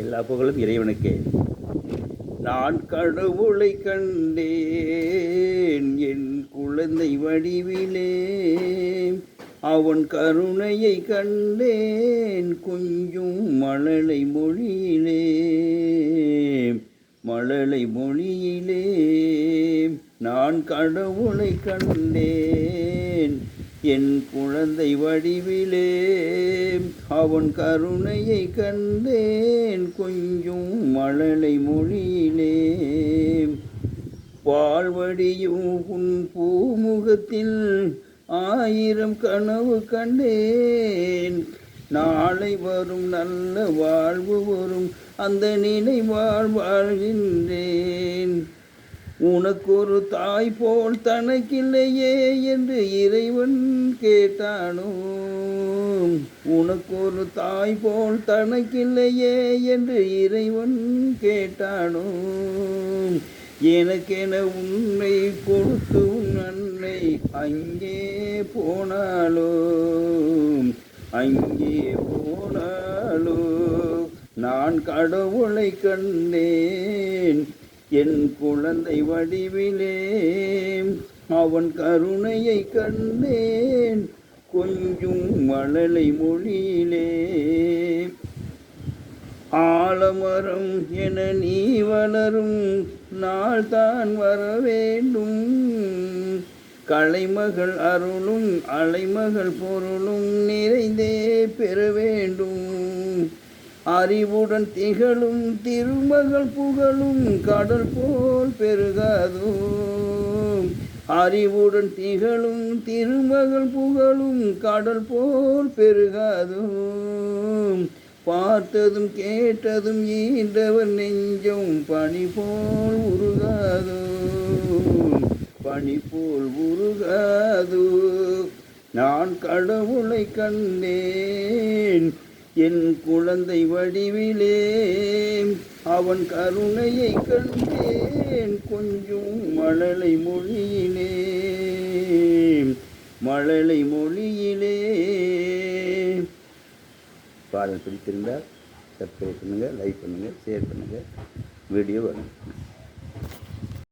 எல்லா புகழும் இறைவனுக்கே. நான் கடவுளை கண்டேன் என் குழந்தை வடிவிலே. அவன் கருணையை கண்டேன் கொஞ்சும் மழலை மொழியிலே. மழலை மொழியிலே. நான் கடவுளை கண்டேன் என் குழந்தை வடிவிலே அவன் கருணையை கண்டேன் கொஞ்சம் மழலை மொழியிலே. பால்வடியும் உன் பூமுகத்தில் ஆயிரம் கனவு கண்டேன். நாளை வரும் நல்ல வாழ்வு வரும் அந்த நினை வாழ்கின்றேன். உனக்கு ஒரு தாய் போல் தனக்கில்லையே என்று இறைவன் கேட்டானோ? உனக்கு ஒரு தாய் போல் தனக்கில்லையே என்று இறைவன் கேட்டானோ? எனக்கென உன்னை கொடுத்து உன் அன்னை அங்கே போனாலோ அங்கே போனாலோ நான் கடவுளை கண்டேன். என் குழந்தை வடிவிலே அவன் கருணையை கண்டேன். கொஞ்சம் மழலை மொழியிலே ஆலமரம் என நீ வளரும் நாள் தான் வர வேண்டும். கலைமகள் அருளும் அலைமகள் பொருளும் நிறைந்தே பெற வேண்டும். அறிவுடன் திகழும் திருமகள் புகழும் கடல் போல் பெருகாதோ அறிவுடன் திகழும் திருமகள் புகழும் கடல் போல் பெருகாதோ பார்த்ததும் கேட்டதும் ஈண்டவர் நெஞ்சம் பனி போல் உருகாதோ பனி போல் உருகாதோ நான் கடவுளை கண்டேன். என் குழந்தை வடிவிலே அவன் கருணையை கண்டேன். கொஞ்சம் மழலை மொழியிலே மழலை மொழியிலே. பாடல் பிடித்திருந்தால் சப்ஸ்கிரைப் பண்ணுங்கள் லைக் பண்ணுங்கள் ஷேர் பண்ணுங்கள் வீடியோ வரும்